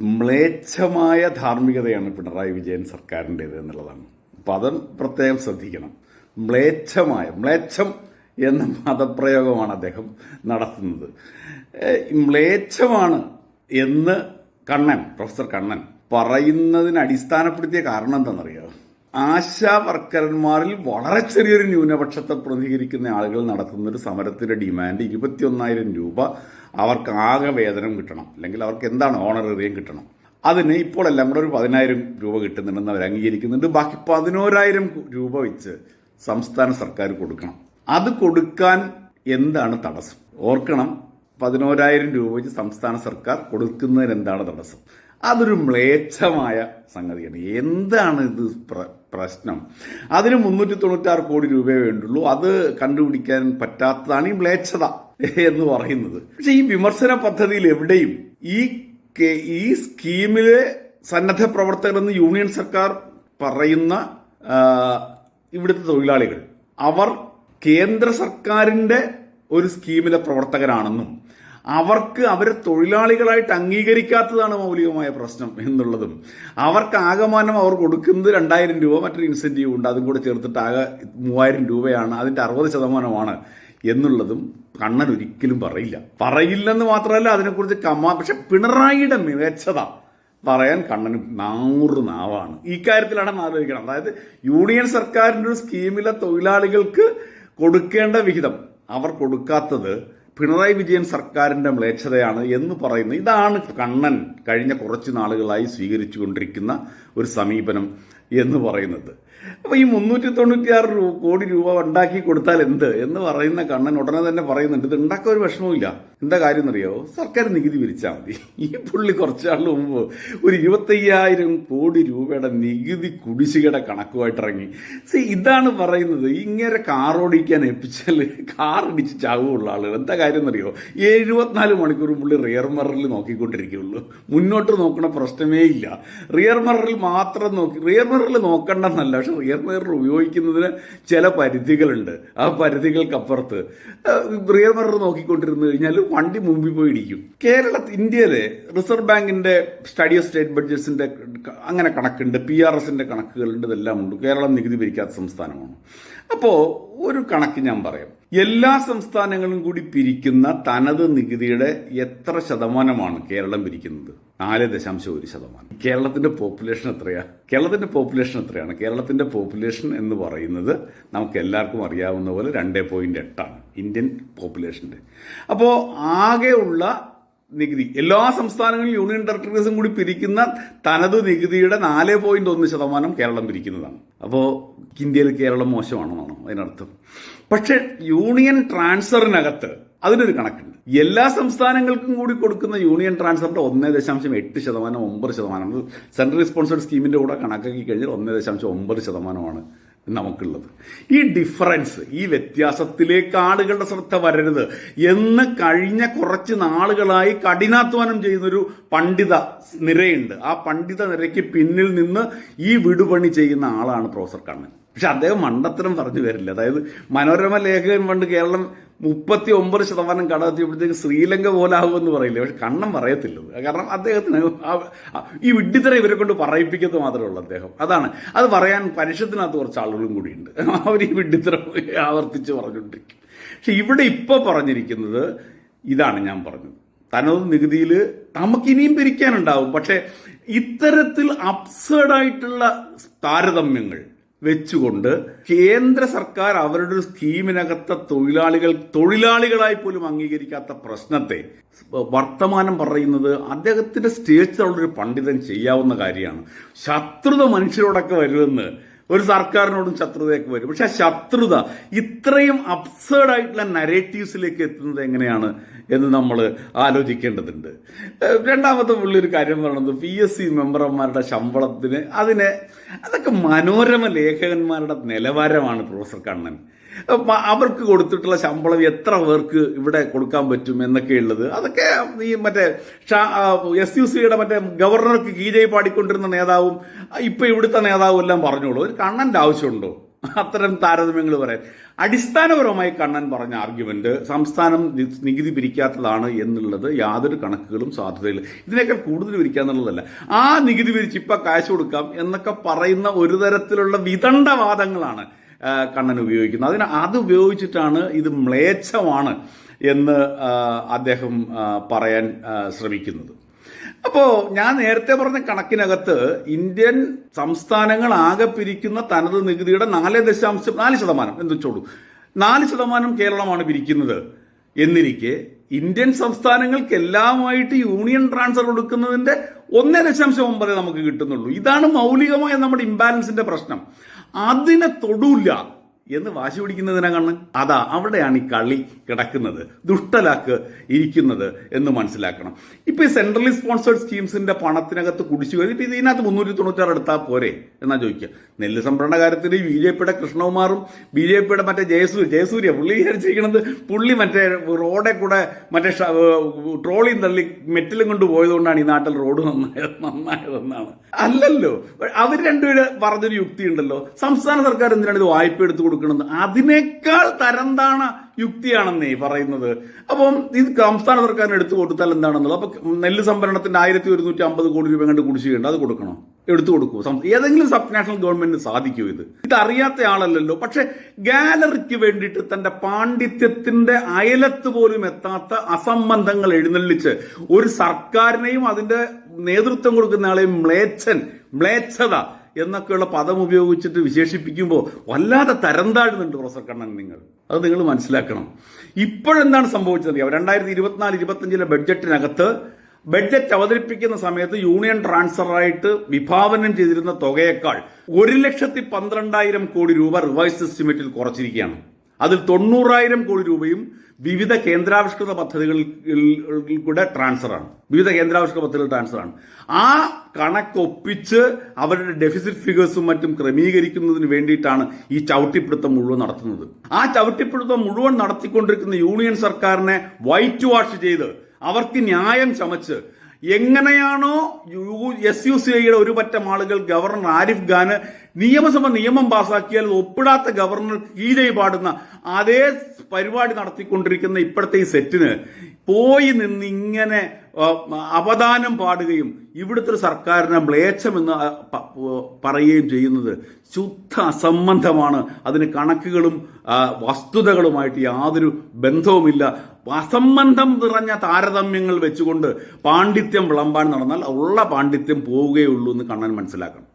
മ്ലേച്ഛമായ ധാർമ്മികതയാണ് പിണറായി വിജയൻ സർക്കാരിന്റേത് എന്നുള്ളതാണ്. അപ്പം അതും പ്രത്യേകം ശ്രദ്ധിക്കണം. മ്ലേച്ഛമായ മ്ലേച്ഛം എന്ന പദപ്രയോഗമാണ് അദ്ദേഹം നടത്തുന്നത്. മ്ലേച്ഛമാണ് എന്ന് കണ്ണൻ പ്രൊഫസർ കണ്ണൻ പറയുന്നതിന് അടിസ്ഥാനപ്പെടുത്തിയ കാരണം എന്താണെന്നറിയോ? ആശാ വർക്കർമാരിൽ വളരെ ചെറിയൊരു ന്യൂനപക്ഷത്തെ പ്രതികരിക്കുന്ന ആളുകൾ നടത്തുന്ന ഒരു സമരത്തിന്റെ ഡിമാൻഡ് ഇരുപത്തിയൊന്നായിരം രൂപ അവർക്ക് ആകെ വേതനം കിട്ടണം. അല്ലെങ്കിൽ അവർക്ക് എന്താണ് ഓണറേറിയം കിട്ടണം. അതിന് ഇപ്പോൾ എല്ലാം കൂടെ ഒരു പതിനായിരം രൂപ കിട്ടുന്നുണ്ടെന്ന് അവർ അംഗീകരിക്കുന്നുണ്ട്. ബാക്കി പതിനോരായിരം രൂപ വെച്ച് സംസ്ഥാന സർക്കാർ കൊടുക്കണം. അത് കൊടുക്കാൻ എന്താണ് തടസ്സം? ഓർക്കണം പതിനോരായിരം രൂപ വെച്ച് സംസ്ഥാന സർക്കാർ കൊടുക്കുന്നതിന് എന്താണ് തടസ്സം? അതൊരു മ്ലേച്ഛമായ സംഗതിയാണ്. എന്താണ് ഇത് പ്രശ്നം. അതിന് മുന്നൂറ്റി തൊണ്ണൂറ്റാറ് കോടി രൂപയേ വേണ്ടുള്ളൂ. അത് കണ്ടുപിടിക്കാൻ പറ്റാത്തതാണ് ഈ മ്ലേച്ഛത എന്ന് പറയുന്നത്. പക്ഷെ ഈ വിമർശന പദ്ധതിയിൽ എവിടെയും ഈ ഈ സ്കീമിലെ സന്നദ്ധ പ്രവർത്തകർ എന്ന് യൂണിയൻ സർക്കാർ പറയുന്ന ഇവിടുത്തെ തൊഴിലാളികൾ. അവർ കേന്ദ്ര സർക്കാരിന്റെ ഒരു സ്കീമിലെ പ്രവർത്തകരാണെന്നും അവർക്ക് അവരെ തൊഴിലാളികളായിട്ട് അംഗീകരിക്കാത്തതാണ് മൗലികമായ പ്രശ്നം എന്നുള്ളതും അവർക്ക് ആകമാനം അവർ കൊടുക്കുന്നത് രണ്ടായിരം രൂപ മറ്റൊരു ഇൻസെന്റീവ് ഉണ്ട്. അതും കൂടെ ചേർത്തിട്ട് ആകെ മൂവായിരം രൂപയാണ്. അതിന്റെ അറുപത് ശതമാനമാണ് എന്നുള്ളതും കണ്ണൻ ഒരിക്കലും പറയില്ല. പറയില്ലെന്ന് മാത്രമല്ല അതിനെക്കുറിച്ച് കമാ പക്ഷെ പിണറായിയുടെ മികച്ചത പറയാൻ കണ്ണന് നാറ് നാവാണ്. ഈ കാര്യത്തിലാണ് ആലോചിക്കണം. അതായത് യൂണിയൻ സർക്കാരിന്റെ ഒരു സ്കീമിലെ തൊഴിലാളികൾക്ക് കൊടുക്കേണ്ട വിഹിതം അവർ കൊടുക്കാത്തത് പിണറായി വിജയൻ സർക്കാരിന്റെ മ്ലേച്ഛതയാണ് എന്ന് പറയുന്നത് ഇതാണ് കണ്ണൻ കഴിഞ്ഞ കുറച്ച് നാളുകളായി സ്വീകരിച്ചുകൊണ്ടിരിക്കുന്ന ഒരു സമീപനം എന്ന് പറയുന്നത്. അപ്പൊ ഈ മുന്നൂറ്റി തൊണ്ണൂറ്റിയാറ് രൂ- കോടി രൂപ ഉണ്ടാക്കി കൊടുത്താൽ എന്ത്? എന്ന് പറയുന്ന കണ്ണൻ ഉടനെ തന്നെ പറയുന്നുണ്ട് ഇത് ഉണ്ടാക്കാൻ ഒരു വിഷമവുമില്ല. എന്താ കാര്യം എന്നറിയോ? സർക്കാർ നികുതി പിരിച്ചാൽ മതി. ഈ പുള്ളി കുറച്ചാൾ മുമ്പ് ഒരു ഇരുപത്തയ്യായിരം കോടി രൂപയുടെ നികുതി കുടിശ്ശികയുടെ കണക്കുമായിട്ട് ഇറങ്ങി. സി ഇതാണ് പറയുന്നത്. ഇങ്ങനെ കാർ ഓടിക്കാൻ ഏൽപ്പിച്ചാൽ കാർ ഇടിച്ച് ചാവുള്ള ആളുകൾ. എന്താ കാര്യം എന്നറിയോ? എഴുപത്തിനാല് മണിക്കൂർ പുള്ളി റിയർ മിററിൽ നോക്കിക്കൊണ്ടിരിക്കുകയുള്ളൂ. മുന്നോട്ട് നോക്കണ പ്രശ്നമേ ഇല്ല. റിയർ മിററിൽ മാത്രം നോക്കി റിയർ മിററിൽ നോക്കണ്ടെന്നല്ല ഉയർന്ന മിറർ ഉപയോഗിക്കുന്നതിന് ചില പരിധികളുണ്ട്. ആ പരിധികൾക്കപ്പുറത്ത്. റിയർ മിറർ നോക്കിക്കൊണ്ടിരുന്നു കഴിഞ്ഞാൽ വണ്ടി മുമ്പിൽ പോയി ഇടിക്കും. കേരള ഇന്ത്യയിലെ റിസർവ് ബാങ്കിന്റെ സ്റ്റഡി ഓഫ് സ്റ്റേറ്റ് ബഡ്ജറ്റ്സിന്റെ അങ്ങനെ കണക്കുണ്ട് പി ആർ എസിന്റെ കണക്കുകളുണ്ട് ഇതെല്ലാം ഉണ്ട്. കേരളം നികുതി പിരിക്കാത്ത സംസ്ഥാനമാണ്. അപ്പോൾ ഒരു കണക്ക് ഞാൻ പറയാം. എല്ലാ സംസ്ഥാനങ്ങളും കൂടി പിരിക്കുന്ന തനത് നികുതിയുടെ എത്ര ശതമാനമാണ് കേരളം പിരിക്കുന്നത്? നാല് ദശാംശം ഒരു ശതമാനം. കേരളത്തിന്റെ പോപ്പുലേഷൻ എത്രയാ? കേരളത്തിന്റെ പോപ്പുലേഷൻ എത്രയാണ്? കേരളത്തിന്റെ പോപ്പുലേഷൻ എന്ന് പറയുന്നത് നമുക്ക് എല്ലാവർക്കും അറിയാവുന്ന പോലെ രണ്ടേ പോയിന്റ് എട്ടാണ് ഇന്ത്യൻ പോപ്പുലേഷന്റെ. അപ്പോൾ ആകെയുള്ള നികുതി. എല്ലാ സംസ്ഥാനങ്ങളിലും യൂണിയൻ ടെറിട്ടറീസും കൂടി പിരിക്കുന്ന തനത് നികുതിയുടെ നാല് പോയിന്റ് ഒന്ന് ശതമാനം കേരളം പിരിക്കുന്നതാണ്. അപ്പോൾ ഇന്ത്യയിൽ കേരളം മോശമാണെന്നാണോ അതിനർത്ഥം. പക്ഷേ യൂണിയൻ ട്രാൻസ്ഫറിനകത്ത് അതിനൊരു കണക്കുണ്ട്. എല്ലാ സംസ്ഥാനങ്ങൾക്കും കൂടി കൊടുക്കുന്ന യൂണിയൻ ട്രാൻസ്ഫറിന്റെ ഒന്നേ ദശാംശം എട്ട് ശതമാനം ഒമ്പത് ശതമാനം. സെൻട്രൽ സ്പോൺസർഡ് സ്കീമിന്റെ കൂടെ കണക്കാക്കി കഴിഞ്ഞാൽ ഒന്നേ ദശാംശം ഒമ്പത് ശതമാനമാണ് നമുക്കുള്ളത്. ഈ ഡിഫറൻസ് ഈ വ്യത്യാസത്തിലേക്ക് ആളുകളുടെ ശ്രദ്ധ വരരുത് എന്ന് കഴിഞ്ഞ കുറച്ച് നാളുകളായി കഠിനാധ്വാനം ചെയ്യുന്നൊരു പണ്ഡിത നിരയുണ്ട്. ആ പണ്ഡിത നിരയ്ക്ക് പിന്നിൽ നിന്ന് ഈ വിടുപണി ചെയ്യുന്ന ആളാണ് പ്രൊഫസർ കണ്ണൻ. പക്ഷെ അദ്ദേഹം മണ്ടത്തരം പറഞ്ഞു വരില്ല. അതായത് മനോരമ ലേഖകൻ പണ്ട് കേരളം മുപ്പത്തി ഒമ്പത് ശതമാനം കടമെത്തിയപ്പോഴത്തേക്ക് ശ്രീലങ്ക പോലെ പോലാകുമെന്ന് പറയില്ലേ? പക്ഷെ കണ്ണം പറയത്തില്ലത് കാരണം അദ്ദേഹത്തിന് ഈ വിഡ്ഢിത്തരം ഇവരെ കൊണ്ട് പറയിപ്പിക്കത്ത് മാത്രമേ ഉള്ളൂ അദ്ദേഹം. അതാണ്. അത് പറയാൻ പരിഷത്തിനകത്ത് കുറച്ച് ആളുകളും കൂടിയുണ്ട്. അവർ ഈ വിഡ്ഢിത്തരം ആവർത്തിച്ച് പറഞ്ഞുകൊണ്ടിരിക്കും. പക്ഷെ ഇവിടെ ഇപ്പോൾ പറഞ്ഞിരിക്കുന്നത് ഇതാണ് ഞാൻ പറഞ്ഞത്. തനത് നികുതിയിൽ നമുക്കിനിയും പിരിക്കാനുണ്ടാവും. പക്ഷെ ഇത്തരത്തിൽ അപ്സേഡായിട്ടുള്ള താരതമ്യങ്ങൾ വെച്ചുകൊണ്ട് കേന്ദ്ര സർക്കാർ അവരുടെ ഒരു സ്കീമിനകത്തെ തൊഴിലാളികൾ തൊഴിലാളികളായി പോലും അംഗീകരിക്കാത്ത പ്രശ്നത്തെ വർത്തമാനം പറയുന്നത് അദ്ദേഹത്തിന്റെ സ്റ്റേജിലുള്ള ഒരു പണ്ഡിതൻ ചെയ്യാവുന്ന കാര്യമാണ്. ശത്രുത മനുഷ്യരോടൊക്കെ വരുമെന്ന് ഒരു സർക്കാരിനോടും ശത്രുതയൊക്കെ വരും. പക്ഷെ ശത്രുത ഇത്രയും അബ്സേർഡ് ആയിട്ടുള്ള നരേറ്റീവ്സിലേക്ക് എത്തുന്നത് എങ്ങനെയാണ്? എന്ന് നമ്മൾ ആലോചിക്കേണ്ടതുണ്ട്. രണ്ടാമത്തെ പുള്ളി ഒരു കാര്യം പറയുന്നത് പി എസ് സി മെമ്പർമാരുടെ ശമ്പളത്തിന് അതിനെ അതൊക്കെ മനോരമ ലേഖകന്മാരുടെ നിലവാരമാണ് പ്രൊഫസർ കണ്ണൻ. അവർക്ക് കൊടുത്തിട്ടുള്ള ശമ്പളം എത്ര പേർക്ക് ഇവിടെ കൊടുക്കാൻ പറ്റും എന്നൊക്കെയുള്ളത്. അതൊക്കെ ഈ മറ്റേ എസ് യു സിയുടെ മറ്റേ ഗവർണർക്ക് കീജയി പാടിക്കൊണ്ടിരുന്ന നേതാവും ഇപ്പൊ ഇവിടുത്തെ നേതാവും എല്ലാം പറഞ്ഞോളൂ. ഒരു കണ്ണന്റെ ആവശ്യമുണ്ടോ? അത്തരം താരതമ്യങ്ങൾ പറയാൻ അടിസ്ഥാനപരമായി കണ്ണൻ പറഞ്ഞ ആർഗ്യുമെന്റ് സംസ്ഥാനം നികുതി പിരിക്കാത്തതാണ് എന്നുള്ളത് യാതൊരു കണക്കുകളും സാധ്യതയില്ല. ഇതിനേക്കാൾ കൂടുതൽ പിരിക്കുക എന്നുള്ളതല്ല. ആ നികുതി പിരിച്ച് ഇപ്പൊ കാശ് കൊടുക്കാം എന്നൊക്കെ പറയുന്ന ഒരു തരത്തിലുള്ള വിദണ്ഡവാദങ്ങളാണ് കണ്ണൻ ഉപയോഗിക്കുന്നത്. അതിന് അത് ഉപയോഗിച്ചിട്ടാണ് ഇത് മ്ലേച്ഛമാണ് എന്ന് അദ്ദേഹം പറയാൻ ശ്രമിക്കുന്നത്. അപ്പോ ഞാൻ നേരത്തെ പറഞ്ഞ കണക്കിനകത്ത് ഇന്ത്യൻ സംസ്ഥാനങ്ങൾ ആകെ പിരിക്കുന്ന തനത് നികുതിയുടെ നാല് ദശാംശം നാല് ശതമാനം. എന്ന് വെച്ചോളൂ? നാല് ശതമാനം കേരളമാണ് പിരിക്കുന്നത്. എന്നിരിക്കെ ഇന്ത്യൻ സംസ്ഥാനങ്ങൾക്ക് എല്ലാമായിട്ട് യൂണിയൻ ട്രാൻസ്ഫർ കൊടുക്കുന്നതിന്റെ ഒന്നേ ദശാംശം ഒമ്പതേ നമുക്ക് കിട്ടുന്നുള്ളൂ. ഇതാണ് മൗലികമായ നമ്മുടെ ഇംബാലൻസിന്റെ പ്രശ്നം. അതിനെ തൊടൂല്ല എന്ന് വാശി പിടിക്കുന്നതിനാ കണ്ണ്? അതാ അവിടെയാണ് ഈ കളി കിടക്കുന്നത്. ദുഷ്ടലാക്ക് ഇരിക്കുന്നത് എന്ന് മനസ്സിലാക്കണം. ഇപ്പൊ ഈ സെൻട്രലി സ്പോൺസേഡ് സ്കീംസിന്റെ പണത്തിനകത്ത് കുടിച്ചു കഴിഞ്ഞ് ഇപ്പൊ ഇതിനകത്ത് മുന്നൂറ്റി തൊണ്ണൂറ്റാറ് എടുത്താൽ പോരെ? എന്നാ ചോദിക്കുക നെല്ല് സംഭരണ കാര്യത്തിൽ ബി ജെ പിയുടെ കൃഷ്ണകുമാറും ബി ജെ പിയുടെ മറ്റേ ജയസൂര്യ ജയസൂര്യ പുള്ളി വിചാരിച്ചിരിക്കുന്നത് പുള്ളി മറ്റേ റോഡെ കൂടെ മറ്റേ ട്രോളിയും തള്ളി മെറ്റിലും കൊണ്ട് പോയതുകൊണ്ടാണ് ഈ നാട്ടിൽ റോഡ് നന്നായത് നന്നായതെന്നാണ്. അല്ലല്ലോ. അവർ രണ്ടുപേര് പറഞ്ഞൊരു യുക്തി ഉണ്ടല്ലോ സംസ്ഥാന സർക്കാർ എന്തിനാണ് ഇത് വായ്പ എടുത്തു കൊടുക്കുന്നത്? അതിനേക്കാൾ തരംതാണ യുക്തിയാണെന്നേ പറയുന്നത്. അപ്പം ഇത് സംസ്ഥാന സർക്കാരിന് എടുത്തു കൊടുത്താൽ എന്താണെന്നുള്ളത് അപ്പൊ നെല്ല് സംഭരണത്തിന്റെ ആയിരത്തി ഒരുന്നൂറ്റി അമ്പത് കോടി രൂപ കണ്ട് കുടിശ്ശികയുണ്ട്. അത് കൊടുക്കണം? എടുത്തു കൊടുക്കൂ ഏതെങ്കിലും സബ് നാഷണൽ ഗവൺമെന്റിന് സാധിക്കൂ ഇത്? ഇതറിയാത്ത ആളല്ലല്ലോ. പക്ഷെ ഗാലറിക്ക് വേണ്ടിയിട്ട് തന്റെ പാണ്ഡിത്യത്തിന്റെ അയലത്ത് പോലും എത്താത്ത അസംബന്ധങ്ങൾ എഴുന്നള്ളിച്ച് ഒരു സർക്കാരിനെയും അതിന്റെ നേതൃത്വം കൊടുക്കുന്ന ആളെയും മ്ലേച്ഛൻ മ്ലേച്ഛത എന്നൊക്കെയുള്ള പദം ഉപയോഗിച്ചിട്ട് വിശേഷിപ്പിക്കുമ്പോൾ വല്ലാതെ തരം താഴുന്നുണ്ട് പ്രൊഫസർ കണ്ണൻ നിങ്ങൾ. അത് നിങ്ങൾ മനസ്സിലാക്കണം. ഇപ്പോഴെന്താണ് സംഭവിച്ചത് അറിയാം രണ്ടായിരത്തി ഇരുപത്തിനാല് ഇരുപത്തിയഞ്ചിലെ ബഡ്ജറ്റിനകത്ത് ബഡ്ജറ്റ് അവതരിപ്പിക്കുന്ന സമയത്ത് യൂണിയൻ ട്രാൻസ്ഫറായിട്ട് വിഭാവനം ചെയ്തിരുന്ന തുകയേക്കാൾ ഒരു ലക്ഷത്തി പന്ത്രണ്ടായിരം കോടി രൂപ റിവൈസ് എസ്റ്റിമേറ്റിൽ കുറച്ചിരിക്കുകയാണ്. അതിൽ തൊണ്ണൂറായിരം കോടി രൂപയും വിവിധ കേന്ദ്രാവിഷ്കൃത പദ്ധതികളിൽ കൂടെ ട്രാൻസ്ഫറാണ് വിവിധ കേന്ദ്രാവിഷ്കൃത പദ്ധതികൾ ട്രാൻസ്ഫറാണ് ആ കണക്കൊപ്പിച്ച് അവരുടെ ഡെഫിസിറ്റ് ഫിഗേഴ്സും മറ്റും ക്രമീകരിക്കുന്നതിന് വേണ്ടിയിട്ടാണ് ഈ ചവിട്ടിപ്പിടുത്തം മുഴുവൻ നടത്തുന്നത്. ആ ചവിട്ടിപ്പിടുത്തം മുഴുവൻ നടത്തിക്കൊണ്ടിരിക്കുന്ന യൂണിയൻ സർക്കാരിനെ വൈറ്റ് വാഷ് ചെയ്ത് അവർക്ക് ന്യായം ചമച്ച് എങ്ങനെയാണോ എസ് യു സി ഐയുടെ ഒരു പറ്റം ആളുകൾ ഗവർണർ ആരിഫ് ഖാന് നിയമസഭ നിയമം പാസാക്കിയാൽ ഒപ്പിടാത്ത ഗവർണർ കീഴെ പാടുന്ന അതേ പരിപാടി നടത്തിക്കൊണ്ടിരിക്കുന്ന ഇപ്പോഴത്തെ ഈ സെറ്റിന് പോയി നിന്ന് ഇങ്ങനെ അവദാനം പാടുകയും ഇവിടുത്തെ ഒരു സർക്കാരിനെ മ്ലേച്ഛമെന്ന് പറയുകയും ചെയ്യുന്നത് ശുദ്ധ അസംബന്ധമാണ്. അതിന് കണക്കുകളും വസ്തുതകളുമായിട്ട് യാതൊരു ബന്ധവുമില്ല. അസംബന്ധം നിറഞ്ഞ താരതമ്യങ്ങൾ വെച്ചുകൊണ്ട് പാണ്ഡിത്യം വിളമ്പാൻ നടന്നാൽ ഉള്ള പാണ്ഡിത്യം പോവുകയുള്ളൂ എന്ന് കണ്ണൻ മനസ്സിലാക്കണം.